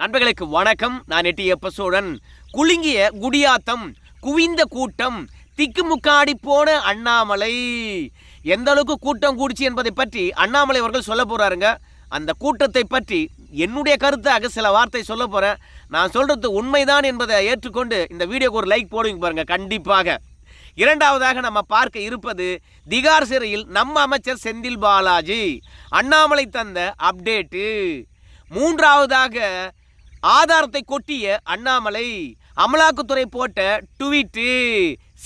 நண்பர்களுக்கு வணக்கம். நான் எட்டி எப்பசோடன் குலுங்கிய குடியாத்தம் குவிந்த கூட்டம் திக்குமுக்காடி போன அண்ணாமலை. எந்த அளவுக்கு கூட்டம் கூடிச்சு என்பதை பற்றி அண்ணாமலை அவர்கள் சொல்ல போறாருங்க. அந்த கூட்டத்தை பற்றி என்னுடைய கருத்தாக சில வார்த்தை சொல்ல போறேன். நான் சொல்றது உண்மைதான் என்பதை ஏற்றுக்கொண்டு இந்த வீடியோக்கு ஒரு லைக் போடுவீங்க பாருங்க கண்டிப்பாக. இரண்டாவதாக நம்ம பார்க்க இருப்பது திகார் சிறையில் நம்ம அமைச்சர் செந்தில் பாலாஜி. அண்ணாமலை தந்த அப்டேட்டு மூன்றாவதாக ஆதாரத்தை கொட்டிய அண்ணாமலை அமலாக்கத்துறை போட்ட ட்வீட்டு.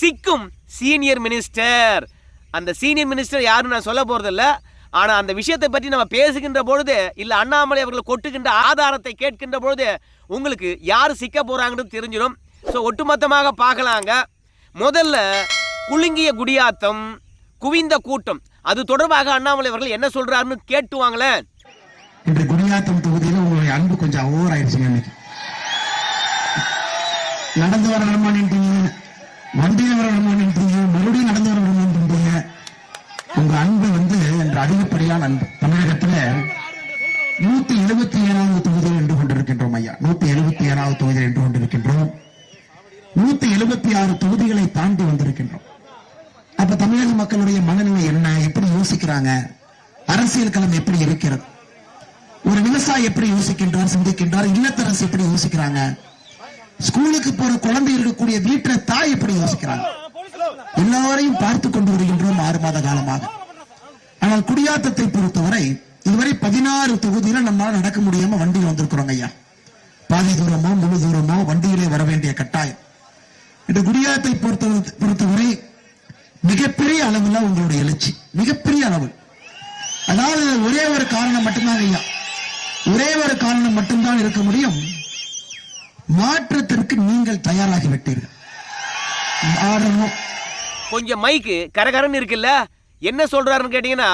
சிக்கும் சீனியர் மினிஸ்டர். அந்த சீனியர் மினிஸ்டர் யாருன்னு நான் சொல்ல போகிறதில்ல ஆனால் அந்த விஷயத்தை பற்றி நம்ம பேசுகின்ற பொழுது இல்லை அண்ணாமலை அவர்கள் கொட்டுகின்ற ஆதாரத்தை கேட்கின்ற பொழுது உங்களுக்கு யார் சிக்க போகிறாங்கன்னு தெரிஞ்சிடும். ஸோ ஒட்டுமொத்தமாக பார்க்கலாங்க. முதல்ல குலுங்கிய குடியாத்தம் குவிந்த கூட்டம். அது தொடர்பாக அண்ணாமலை அவர்கள் என்ன சொல்கிறாருன்னு கேட்டுவாங்களேன் இன்று குடியாத்தம் தொகுதியில் அன்பு கொஞ்சம் ஓவர் ஆயிடுச்சுங்க இன்னைக்கு நடந்து வர வரமாட்டீங்க வண்டியில் வர வரமாட்டீங்க மறுபடியும் நடந்து வர வரமாட்டீங்க உங்க அன்பு வந்து என்ற அதிகப்படியான அன்பு. தமிழகத்துல நூத்தி எழுபத்தி ஏழாவது தொகுதியில் நின்று கொண்டிருக்கின்றோம் ஐயா. நூத்தி எழுபத்தி ஏழாவது தொகுதியில் நின்று கொண்டிருக்கின்றோம். நூத்தி எழுபத்தி ஆறு தொகுதிகளை தாண்டி வந்திருக்கின்றோம். அப்ப தமிழக மக்களுடைய மனநிலை என்ன? எப்படி யோசிக்கிறாங்க? அரசியல் களம் எப்படி இருக்கிறது? ஒரு விவசாயி எப்படி யோசிக்கின்றார் சிந்திக்கின்றார் இல்லத்தரசு எப்படி யோசிக்கிறாங்க? ஸ்கூலுக்கு போற குழந்தை இருக்கக்கூடிய வீட்டுல தாய் எப்படி யோசிக்கிறாங்க? எல்லாரையும் பார்த்து கொண்டு வருகின்றோம் ஆறு மாத காலமாக. ஆனால் குடியாத்தத்தை பொறுத்தவரை இதுவரை பதினாறு தொகுதியில நம்மளால நடக்க முடியாம வண்டியில் வந்திருக்கிறோம் ஐயா. பாதி தூரமோ முழு தூரமோ வண்டியிலே வர வேண்டிய கட்டாயம். இந்த குடியாத்தை பொறுத்த பொறுத்தவரை மிகப்பெரிய அளவுல உங்களுடைய எழுச்சி மிகப்பெரிய அளவு. அதாவது ஒரே ஒரு காரணம் மட்டும்தான் ஐயா. ஒரே ஒரு காரணம் மட்டும்தான் இருக்க முடியும். மாற்றத்திற்கு நீங்கள் தயாராகி விட்டீர்கள் மாறணும். கொஞ்சம் மைக்கு கரகரன்னு இருக்குல்ல? என்ன சொல்றாருன்னு கேட்டீங்கன்னா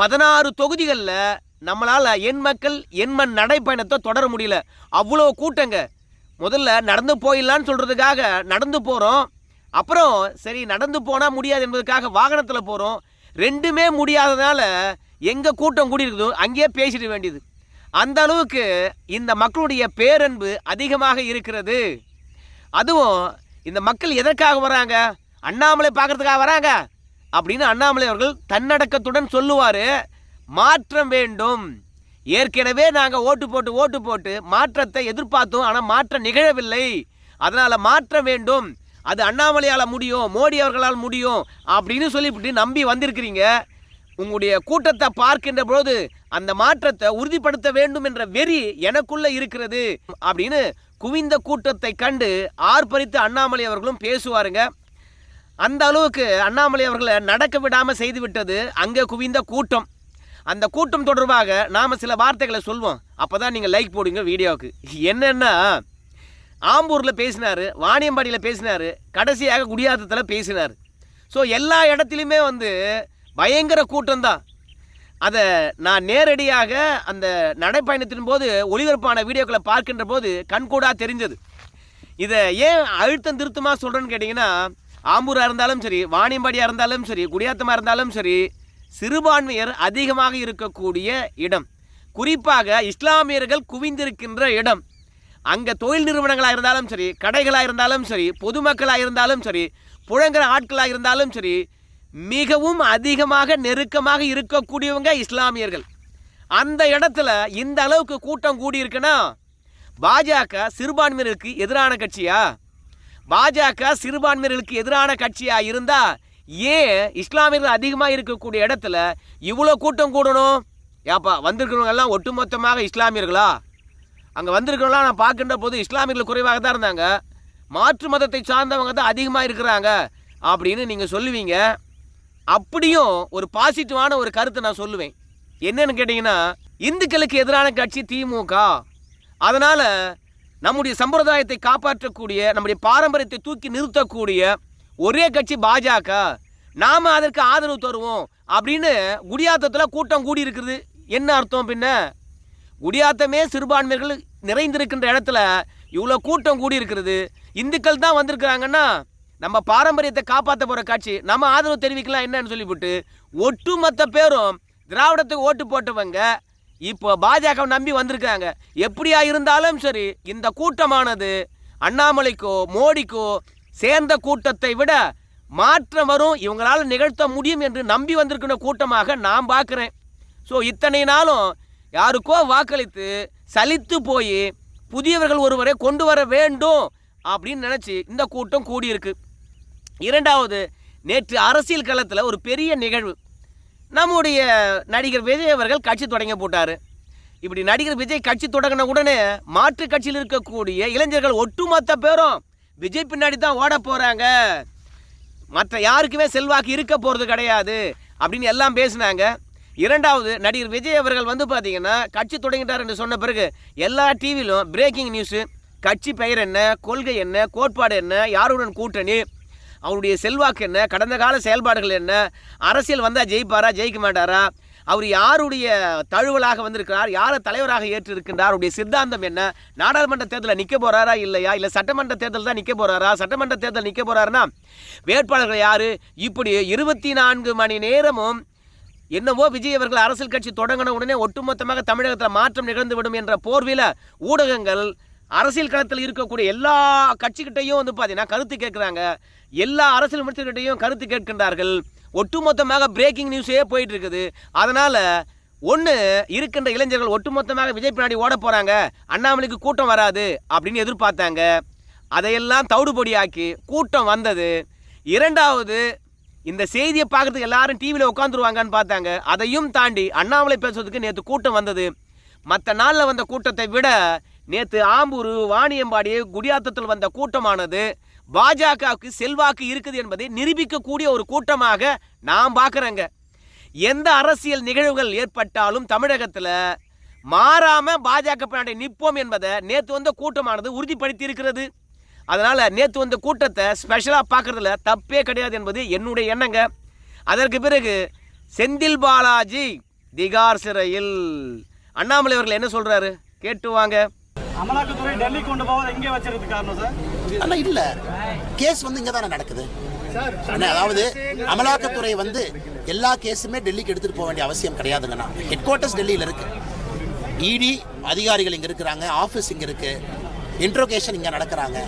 பதினாறு தொகுதிகளில் நம்மளால என் மக்கள் என் மண் நடைப்பயணத்தை தொடர முடியல. அவ்வளோ கூட்டங்க. முதல்ல நடந்து போயிடலான்னு சொல்றதுக்காக நடந்து போறோம். அப்புறம் சரி நடந்து போனா முடியாது என்பதற்காக வாகனத்தில் போறோம். ரெண்டுமே முடியாததுனால எங்க கூட்டம் கூடி இருக்குதோ அங்கேயே பேசிட வேண்டியது. அந்த அளவுக்கு இந்த மக்களுடைய பேரன்பு அதிகமாக இருக்கிறது. அதுவும் இந்த மக்கள் எதற்காக வராங்க? அண்ணாமலை பார்க்கறதுக்காக வராங்க? அப்படின்னு அண்ணாமலை அவர்கள் தன்னடக்கத்துடன் சொல்லுவார். மாற்றம் வேண்டும். ஏற்கனவே நாங்கள் ஓட்டு போட்டு ஓட்டு போட்டு மாற்றத்தை எதிர்பார்த்தோம் ஆனால் மாற்றம் நிகழவில்லை. அதனால் மாற்றம் வேண்டும். அது அண்ணாமலையால் முடியும் மோடி அவர்களால் முடியும் அப்படின்னு சொல்லிவிட்டு நம்பி வந்திருக்கிறீங்க. உங்களுடைய கூட்டத்தை பார்க்கின்ற பொழுது அந்த மாற்றத்தை உறுதிப்படுத்த வேண்டும் என்ற வெறி எனக்குள்ள இருக்கிறது அப்படின்னு குவிந்த கூட்டத்தை கண்டு ஆர்ப்பரித்து அண்ணாமலை அவர்களும் பேசுவாருங்க. அந்த அளவுக்கு அண்ணாமலை அவர்களை நடக்க விடாமல் செய்து விட்டது அங்கே குவிந்த கூட்டம். அந்த கூட்டம் தொடர்பாக நாம் சில வார்த்தைகளை சொல்வோம். அப்போ தான் நீங்கள் லைக் போடுங்க வீடியோவுக்கு. என்னென்னா ஆம்பூரில் பேசினார் வாணியம்பாடியில் பேசினார் கடைசியாக குடியாத்தத்தில் பேசினார். ஸோ எல்லா இடத்துலையுமே வந்து பயங்கர கூட்டம்தான். அதை நான் நேரடியாக அந்த நடைப்பயணத்தின் போது ஒளிபரப்பான வீடியோக்களை பார்க்கின்ற போது கண்கூடாக தெரிஞ்சது. இதை ஏன் அழுத்தம் திருத்தமாக சொல்கிறேன்னு கேட்டிங்கன்னா ஆம்பூராக இருந்தாலும் சரி வாணியம்பாடியாக இருந்தாலும் சரி குடியாத்தமாக இருந்தாலும் சரி சிறுபான்மையர் அதிகமாக இருக்கக்கூடிய இடம். குறிப்பாக இஸ்லாமியர்கள் குவிந்திருக்கின்ற இடம். அங்கே தொழில் நிறுவனங்களாக இருந்தாலும் சரி கடைகளாக இருந்தாலும் சரி பொதுமக்களாக இருந்தாலும் சரி புழங்குற ஆட்களாக இருந்தாலும் சரி மிகவும் அதிகமாக நெருக்கமாக இருக்கக்கூடியவங்க இஸ்லாமியர்கள். அந்த இடத்துல இந்த அளவுக்கு கூட்டம் கூடியிருக்குன்னா பாஜக சிறுபான்மையினருக்கு எதிரான கட்சியா? பாஜக சிறுபான்மையினருக்கு எதிரான கட்சியா இருந்தா ஏன் இஸ்லாமியர்கள் அதிகமாக இருக்கக்கூடிய இடத்துல இவ்வளோ கூட்டம் கூடணும்? ஏப்பா வந்திருக்கிறவங்க எல்லாம் ஒட்டுமொத்தமாக இஸ்லாமியர்களா? அங்கே வந்திருக்கிறவங்களாம் நான் பார்க்கின்ற போது இஸ்லாமியர்கள் குறைவாக தான் இருந்தாங்க. மாற்று மதத்தை சார்ந்தவங்க தான் அதிகமாக இருக்கிறாங்க. அப்படின்னு நீங்கள் சொல்லுவீங்க. அப்படியும் ஒரு பாசிட்டிவான ஒரு கருத்தை நான் சொல்லுவேன். என்னன்னு கேட்டிங்கன்னா இந்துக்களுக்கு எதிரான கட்சி திமுக. அதனால் நம்முடைய சம்பிரதாயத்தை காப்பாற்றக்கூடிய நம்முடைய பாரம்பரியத்தை தூக்கி நிறுத்தக்கூடிய ஒரே கட்சி பாஜக. நாம் அதற்கு ஆதரவு தருவோம் அப்படின்னு குடியாத்தத்தில் கூட்டம் கூடி இருக்குது என்ன அர்த்தம் பின்ன? குடியாத்தமே சிறுபான்மையர்கள் நிறைந்திருக்கின்ற இடத்துல இவ்வளோ கூட்டம் கூடி இருக்கிறது இந்துக்கள் தான் வந்திருக்கிறாங்கன்னா நம்ம பாரம்பரியத்தை காப்பாற்ற போகிற காட்சி நம்ம ஆதரவு தெரிவிக்கலாம் என்னன்னு சொல்லிவிட்டு ஒட்டுமொத்த பேரும் திராவிடத்துக்கு ஓட்டு போட்டவங்க இப்போ பாஜக நம்பி வந்திருக்காங்க எப்படியா இருந்தாலும் சரி இந்த கூட்டமானது அண்ணாமலைக்கோ மோடிக்கோ சேர்ந்த கூட்டத்தை விட மாற்றம் வரும் இவங்களால் நிகழ்த்த முடியும் என்று நம்பி வந்திருக்கிற கூட்டமாக நான் பார்க்குறேன். ஸோ இத்தனை நாளும் யாருக்கோ வாக்களித்து சலித்து போய் புதியவர்கள் ஒருவரை கொண்டு வர வேண்டும் அப்படின்னு நினச்சி இந்த கூட்டம் கூடியிருக்கு. இரண்டாவது நேற்று அரசியல் களத்தில் ஒரு பெரிய நிகழ்வு. நம்முடைய நடிகர் விஜய் அவர்கள் கட்சி தொடங்க போட்டார். இப்படி நடிகர் விஜய் கட்சி தொடங்கின உடனே மாற்று கட்சியில் இருக்கக்கூடிய இளைஞர்கள் ஒட்டுமொத்த பேரும் விஜய் பின்னாடி தான் ஓட போகிறாங்க மற்ற யாருக்குமே செல்வாக்கு இருக்க போகிறது கிடையாது அப்படின்னு எல்லாம் பேசினாங்க. இரண்டாவது நடிகர் விஜய் அவர்கள் வந்து பார்த்தீங்கன்னா கட்சி தொடங்கிட்டார் என்று சொன்ன பிறகு எல்லா டிவிலும் பிரேக்கிங் நியூஸு கட்சி பெயர் என்ன கொள்கை என்ன கோட்பாடு என்ன யாருடன் கூட்டணி அவருடைய செல்வாக்கு என்ன? கடந்த கால செயல்பாடுகள் என்ன? அரசியல் வந்தால் ஜெயிப்பாரா? ஜெயிக்க மாட்டாரா? அவர் யாருடைய தழுவலாக வந்திருக்கிறார்? யாரை தலைவராக ஏற்றிருக்கின்றார்? அவருடைய சித்தாந்தம் என்ன? நாடாளுமன்ற தேர்தலில் நிற்க போகிறாரா இல்லையா? இல்லை சட்டமன்ற தேர்தல் தான் நிற்க போகிறாரா சட்டமன்ற தேர்தல் நிற்க போறாருன்னா வேட்பாளர்கள் யார்? இப்படி இருபத்தி நான்கு மணி நேரமும் என்னவோ விஜய் அவர்கள் அரசியல் கட்சி தொடங்கின உடனே ஒட்டுமொத்தமாக தமிழகத்தில் மாற்றம் நிகழ்ந்துவிடும் என்ற போர்வில் ஊடகங்கள் அரசியல் களத்தில் இருக்கக்கூடிய எல்லா கட்சிக்கிட்டையும் வந்து பார்த்தீங்கன்னா கருத்து கேட்குறாங்க. எல்லா அரசியல் விமர்சகர்கிட்டையும் கருத்து கேட்கின்றார்கள். ஒட்டுமொத்தமாக பிரேக்கிங் நியூஸே போயிட்டு இருக்குது அதனால் ஒன்று இருக்கின்ற இளைஞர்கள் ஒட்டுமொத்தமாக விஜய் பின்னாடி ஓட போகிறாங்க அண்ணாமலைக்கு கூட்டம் வராது அப்படின்னு எதிர்பார்த்தாங்க. அதையெல்லாம் தவிடுபொடியாக்கி கூட்டம் வந்தது. இரண்டாவது இந்த செய்தியை பார்க்கறதுக்கு எல்லாரும் டிவியில் உட்காந்துருவாங்கன்னு பார்த்தாங்க. அதையும் தாண்டி அண்ணாமலை பேசுறதுக்கு நேற்று கூட்டம் வந்தது. மற்ற நாளில் வந்த கூட்டத்தை விட நேற்று ஆம்பூர் வாணியம்பாடி குடியாத்தத்தில் வந்த கூட்டமானது பாஜகவுக்கு செல்வாக்கு இருக்குது என்பதை நிரூபிக்கக்கூடிய ஒரு கூட்டமாக நாம் பார்க்குறேங்க. எந்த அரசியல் நிகழ்வுகள் ஏற்பட்டாலும் தமிழகத்தில் மாறாமல் பாஜக பின்னாடி நிற்போம் என்பதை நேற்று வந்த கூட்டமானது உறுதிப்படுத்தி இருக்கிறது அதனால் நேற்று வந்த கூட்டத்தை ஸ்பெஷலாக பார்க்குறதுல தப்பே கிடையாது என்பது என்னுடைய எண்ணங்க. அதற்கு பிறகு செந்தில் பாலாஜி திகார் சிறையில் அண்ணாமலை அவர்கள் என்ன சொல்கிறாரு கேட்டு வாங்க. அமலாக்கத்துறை டெல்லி கொண்டு போவதை இங்கே வச்சிருக்கு காரணம் சார்? ஆனா இல்ல. கேஸ் வந்து இங்க தானே நடக்குது. அண்ணா, அதாவது அமலாக்கத்துறை வந்து எல்லா கேஸுமே டெல்லிக்கு எடுத்துட்டு போக வேண்டிய அவசியம் கிடையாதுங்கண்ணா ஹெட் குவார்ட்டர்ஸ் டெல்லியில் இருக்கு. இடி அதிகாரிகள் இங்க இருக்கிறாங்க ஆஃபீஸ் இங்க இருக்கு. இன்ட்ரோகேஷன் இங்க நடக்கிறாங்க.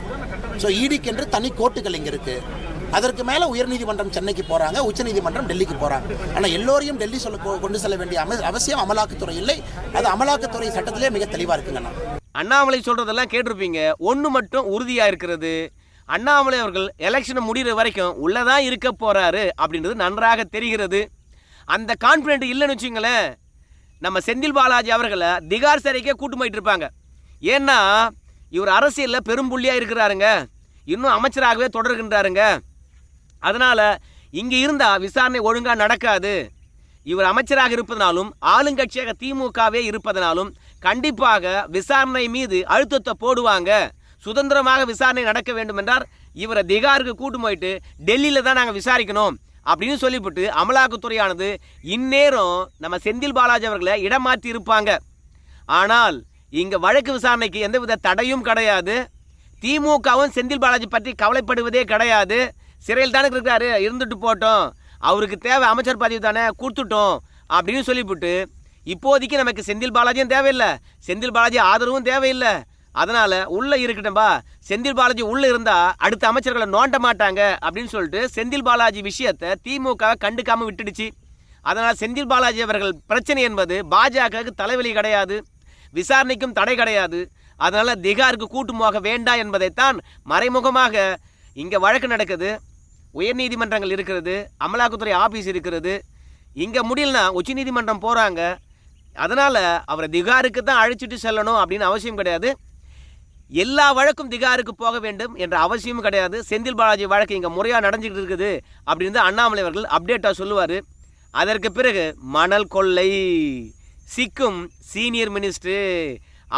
ஸோ இடிக்கு என்று தனி கோர்ட்டுகள் இங்க இருக்கு. அதற்கு மேல உயர்நீதிமன்றம் சென்னைக்கு போறாங்க உச்சநீதிமன்றம் டெல்லிக்கு போறாங்க. ஆனா எல்லோரையும் டெல்லி சொல்ல கொண்டு செல்ல வேண்டிய அவசியம் அமலாக்கத்துறை இல்லை. அது அமலாக்கத்துறை சட்டத்திலே மிக தெளிவா இருக்குங்கண்ணா அண்ணாமலை சொல்கிறதெல்லாம் கேட்டிருப்பீங்க. ஒன்று மட்டும் உறுதியாக இருக்கிறது. அண்ணாமலை அவர்கள் எலெக்ஷனை முடிகிற வரைக்கும் உள்ளே தான் இருக்க போகிறாரு அப்படின்றது நன்றாக தெரிகிறது. அந்த கான்ஃபிடென்ட் இல்லைன்னு வச்சுங்களேன் நம்ம செந்தில் பாலாஜி அவர்களை திகார் சிறைக்கே கூட்டு போயிட்டு இருப்பாங்க. ஏன்னா இவர் அரசியலில் பெரும்புள்ளியாக இருக்கிறாருங்க. இன்னும் அமைச்சராகவே தொடர்கின்றாருங்க. அதனால் இங்கே இருந்தால் விசாரணை ஒழுங்காக நடக்காது. இவர் அமைச்சராக இருப்பதனாலும் ஆளுங்கட்சியாக திமுகவே இருப்பதனாலும் கண்டிப்பாக விசாரணை மீது அழுத்தத்தை போடுவாங்க. சுதந்திரமாக விசாரணை நடக்க வேண்டும் என்றார் இவரை திகாருக்கு கூட்டு போயிட்டு டெல்லியில் தான் நாங்கள் விசாரிக்கணும் அப்படின்னு சொல்லிவிட்டு அமலாக்கத்துறையானது இந்நேரம் நம்ம செந்தில் பாலாஜி அவர்களை இடமாற்றி இருப்பாங்க. ஆனால் இங்கே வழக்கு விசாரணைக்கு எந்தவித தடையும் கிடையாது. திமுகவும் செந்தில் பாலாஜி பற்றி கவலைப்படுவதே கிடையாது. சிறையில் தானே இருக்காரு இருந்துட்டு போட்டோம். அவருக்கு தேவை அமைச்சர் பதவி தானே கொடுத்துட்டோம் அப்படின்னு சொல்லிவிட்டு இப்போதைக்கு நமக்கு செந்தில் பாலாஜியும் தேவையில்லை. செந்தில் பாலாஜி ஆதரவும் தேவையில்லை. அதனால் உள்ளே இருக்கட்டும்பா. செந்தில் பாலாஜி உள்ளே இருந்தால் அடுத்த அமைச்சர்களை நோண்ட மாட்டாங்க அப்படின்னு சொல்லிட்டு செந்தில் பாலாஜி விஷயத்தை திமுக கண்டுக்காமல் விட்டுடுச்சு. அதனால் செந்தில் பாலாஜி அவர்கள் பிரச்சனை என்பது பாஜகவுக்கு தலைவலி கிடையாது. விசாரணைக்கும் தடை கிடையாது. அதனால் திகாருக்கு கூட்டு போக வேண்டாம் என்பதைத்தான் மறைமுகமாக இங்கே வழக்கு நடக்குது. உயர்நீதிமன்றங்கள் இருக்கிறது. அமலாக்கத்துறை ஆஃபீஸ் இருக்கிறது. இங்கே முடியலனா உச்சநீதிமன்றம் போகிறாங்க அதனால் அவரை திகாருக்கு தான் அழைச்சிட்டு செல்லணும் அப்படின்னு அவசியம் கிடையாது. எல்லா வழக்கும் திகாருக்கு போக வேண்டும் என்ற அவசியமும் கிடையாது. செந்தில் பாலாஜி வழக்கு இங்கே முறையாக நடந்துக்கிட்டு இருக்குது அப்படின்னு அண்ணாமலை அவர்கள் அப்டேட்டாக சொல்லுவார். அதற்கு பிறகு மணல் கொள்ளை. சிக்கும் சீனியர் மினிஸ்டர்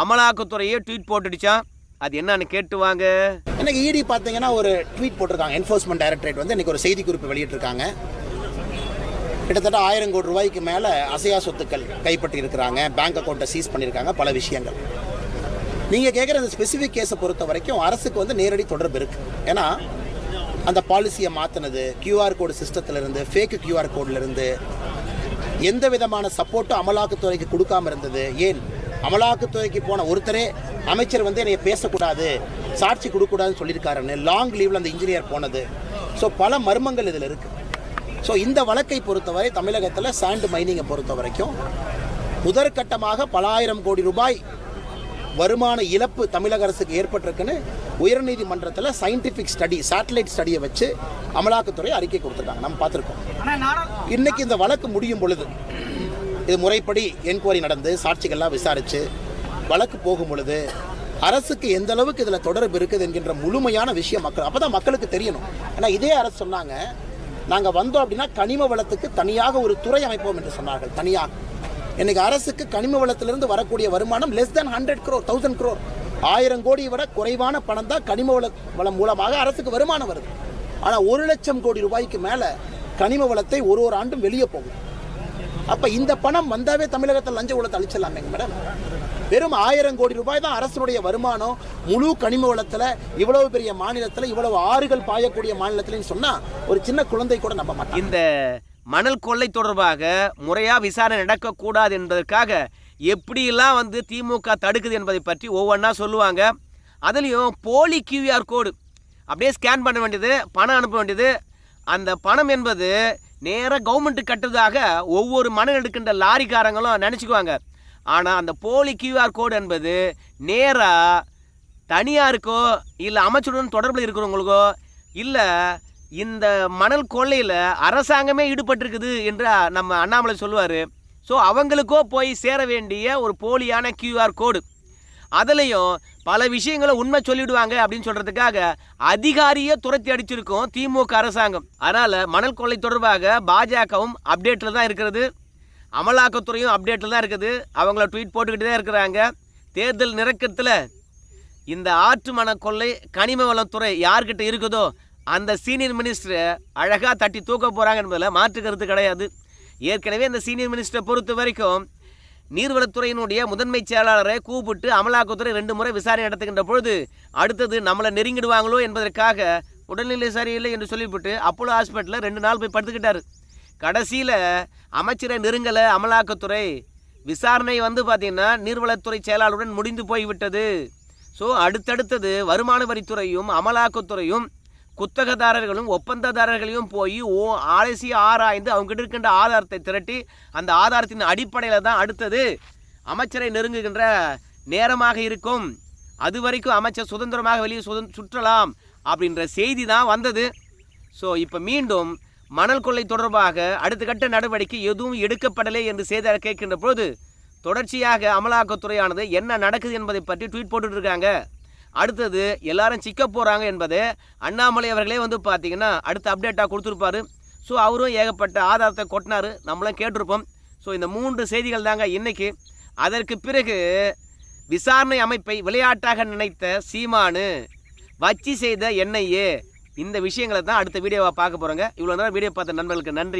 அமலாக்கத்துறையே ட்வீட் போட்டுடுச்சான் அது என்னன்னு கேட்டு வாங்க. இன்னைக்கு இடி பார்த்தீங்கன்னா ஒரு ட்வீட் போட்டிருக்காங்க. என்ஃபோர்ஸ்மெண்ட் டைரக்டரேட் வந்து இன்னைக்கு ஒரு செய்தி குறிப்பு வெளியிட்டிருக்காங்க. கிட்டத்தட்ட ஆயிரம் கோடி ரூபாய்க்கு மேலே அசையா சொத்துக்கள் கைப்பற்றி இருக்கிறாங்க பேங்க் அக்கௌண்ட்டை சீஸ் பண்ணியிருக்காங்க பல விஷயங்கள். நீங்கள் கேட்குற அந்த ஸ்பெசிஃபிக் கேஸை பொறுத்த வரைக்கும் அரசுக்கு வந்து நேரடி தொடர்பு இருக்குது ஏன்னா அந்த பாலிசியை மாற்றினது கியூஆர் கோடு சிஸ்டத்துலேருந்து ஃபேக்கு கியூஆர் கோட்லேருந்து எந்த விதமான சப்போர்ட்டும் அமலாக்கத்துறைக்கு கொடுக்காம இருந்தது. ஏன்? அமலாக்கத்துறைக்கு போன ஒருத்தரே அமைச்சர் வந்து என்னை பேசக்கூடாது சாட்சி கொடுக்கக்கூடாதுன்னு சொல்லியிருக்காருன்னு லாங் லீவில் அந்த இன்ஜினியர் போனது. ஸோ பல மர்மங்கள் இதில் இருக்குது ஸோ இந்த வழக்கை பொறுத்தவரை தமிழகத்தில் சாண்ட் மைனிங்கை பொறுத்த வரைக்கும் முதற்கட்டமாக பல ஆயிரம் கோடி ரூபாய் வருமான இழப்பு தமிழக அரசுக்கு ஏற்பட்டிருக்குன்னு உயர்நீதிமன்றத்தில் சயின்டிஃபிக் ஸ்டடி சேட்டலைட் ஸ்டடியை வச்சு அமலாக்கத்துறை அறிக்கை கொடுத்துருக்காங்க. நம்ம பார்த்துருக்கோம். இன்னைக்கு இந்த வழக்கு முடியும் பொழுது இது முறைப்படி என்கொயரி நடந்து சாட்சிகள்லாம் விசாரித்து வழக்கு போகும் பொழுது அரசுக்கு எந்த அளவுக்கு இதில் தொடர்பு இருக்குது என்கின்ற முழுமையான விஷயம் மக்கள் அப்போ தான் மக்களுக்கு தெரியணும். ஏன்னா இதே அரசு சொன்னாங்க நாங்கள் வந்தோம் அப்படின்னா கனிம வளத்துக்கு தனியாக ஒரு துறை அமைப்போம் என்று சொன்னார்கள். தனியாக. இன்னைக்கு அரசுக்கு கனிம வளத்திலிருந்து வரக்கூடிய வருமானம் less then hundred crore thousand crore. ஆயிரம் கோடி விட குறைவான பணம் தான் கனிம வள வளம் மூலமாக அரசுக்கு வருமானம் வருது. ஆனால் ஒரு லட்சம் கோடி ரூபாய்க்கு மேலே கனிம வளத்தை ஒரு ஒரு ஆண்டும் வெளியே போகும் அப்போ இந்த பணம் வந்தாவே தமிழகத்தில் லஞ்ச உலகத்தை அழிச்சிடலாமேங்க மேடம் வெறும் ஆயிரம் கோடி ரூபாய் தான் அரசனுடைய வருமானம் முழு கனிம வளத்தில் இவ்வளவு பெரிய மாநிலத்தில் இவ்வளவு ஆறுகள் பாயக்கூடிய மாநிலத்திலன்னு சொன்னால் ஒரு சின்ன குழந்தை கூட நம்ப மாட்டோம் இந்த மணல் கொள்ளை தொடர்பாக முறையாக விசாரணை நடக்கக்கூடாது என்பதற்காக எப்படியெல்லாம் வந்து திமுக தடுக்குது என்பதை பற்றி ஒவ்வொன்றா சொல்லுவாங்க. அதுலேயும் போலி கியூஆர் கோடு அப்படியே ஸ்கேன் பண்ண வேண்டியது பணம் அனுப்ப வேண்டியது. அந்த பணம் என்பது நேராக கவர்மெண்ட்டு கட்டுறதாக ஒவ்வொரு மணல் எடுக்கின்ற லாரிக்காரங்களும் நினச்சிக்குவாங்க. ஆனால் அந்த போலி கியூஆர் கோடு என்பது நேராக தனியாருக்கோ இல்லை அமைச்சருடன் தொடர்பில் இருக்கிறவங்களுக்கோ இல்லை இந்த மணல் கொள்ளையில் அரசாங்கமே ஈடுபட்டிருக்குது என்று நம்ம அண்ணாமலை சொல்லுவார். ஸோ அவங்களுக்கோ போய் சேர வேண்டிய ஒரு போலியான கியூஆர் கோடு அதுலேயும் பல விஷயங்களை உண்மை சொல்லிவிடுவாங்க அப்படின்னு சொல்கிறதுக்காக அதிகாரியை துரத்தி அடிச்சிருக்கோம் திமுக அரசாங்கம். அதனால் மணல் கொள்ளை தொடர்பாக பாஜகவும் அப்டேட்டில் தான் இருக்கிறது. அமலாக்கத்துறையும் அப்டேட்டில் தான் இருக்குது. அவங்கள ட்வீட் போட்டுக்கிட்டு தான் இருக்கிறாங்க. தேர்தல் நிறக்கத்தில் இந்த ஆற்று மனக்கொள்ளை கொள்ளை கனிம வளத்துறை யார்கிட்ட இருக்குதோ அந்த சீனியர் மினிஸ்டரை அழகாக தட்டி தூக்க போகிறாங்க என்பதில் மாற்று கருத்து கிடையாது. ஏற்கனவே இந்த சீனியர் மினிஸ்டரை பொறுத்த வரைக்கும் நீர்வளத்துறையினுடைய முதன்மை செயலாளரை கூப்பிட்டு அமலாக்கத்துறை ரெண்டு முறை விசாரணை நடத்துகின்ற பொழுது அடுத்தது நம்மளை நெருங்கிடுவாங்களோ என்பதற்காக உடல்நிலை சரியில்லை என்று சொல்லிவிட்டு அப்போலோ ஹாஸ்பிட்டலில் ரெண்டு நாள் போய் படுத்துக்கிட்டார். கடைசியில் அமைச்சரை நெருங்கலை அமலாக்கத்துறை. விசாரணை வந்து பார்த்திங்கன்னா நீர்வளத்துறை செயலாளருடன் முடிந்து போய்விட்டது. ஸோ அடுத்தடுத்தது வருமான வரித்துறையும் அமலாக்கத்துறையும் குத்தகதாரர்களும் ஒப்பந்ததாரர்களையும் போய் ஓ ஆலசி ஆராய்ந்து அவங்ககிட்ட இருக்கின்ற ஆதாரத்தை திரட்டி அந்த ஆதாரத்தின் அடிப்படையில் தான் அடுத்தது அமைச்சரை நெருங்குகின்ற நேரமாக இருக்கும். அது வரைக்கும் அமைச்சர் சுதந்திரமாக வெளியே சுதந் சுற்றலாம் அப்படின்ற செய்தி தான் வந்தது. ஸோ இப்போ மீண்டும் மணல் கொள்ளை தொடர்பாக அடுத்த கட்ட நடவடிக்கை எதுவும் எடுக்கப்படலை என்று செய்தியாளர் கேட்கின்ற பொழுது தொடர்ச்சியாக அமலாக்கத்துறையானது என்ன நடக்குது என்பதை பற்றி ட்வீட் போட்டுட்ருக்காங்க. அடுத்தது எல்லாரும் சிக்க போகிறாங்க என்பது அண்ணாமலை அவர்களே வந்து பார்த்தீங்கன்னா அடுத்த அப்டேட்டாக கொடுத்துருப்பாரு. ஸோ அவரும் ஏகப்பட்ட ஆதாரத்தை கொட்டினாரு. நம்மளும் கேட்டிருப்போம். ஸோ இந்த மூன்று செய்திகள் தாங்க இன்றைக்கி அதற்கு பிறகு விசாரணை அமைப்பை விளையாட்டாக நினைத்த சீமானு வச்சி செய்த என்ஐஏ இந்த விஷயங்களை தான் அடுத்த வீடியோவை பார்க்க போகிறோங்க இவ்வளோ நேரம் வீடியோ பார்த்த நண்பர்களுக்கு நன்றி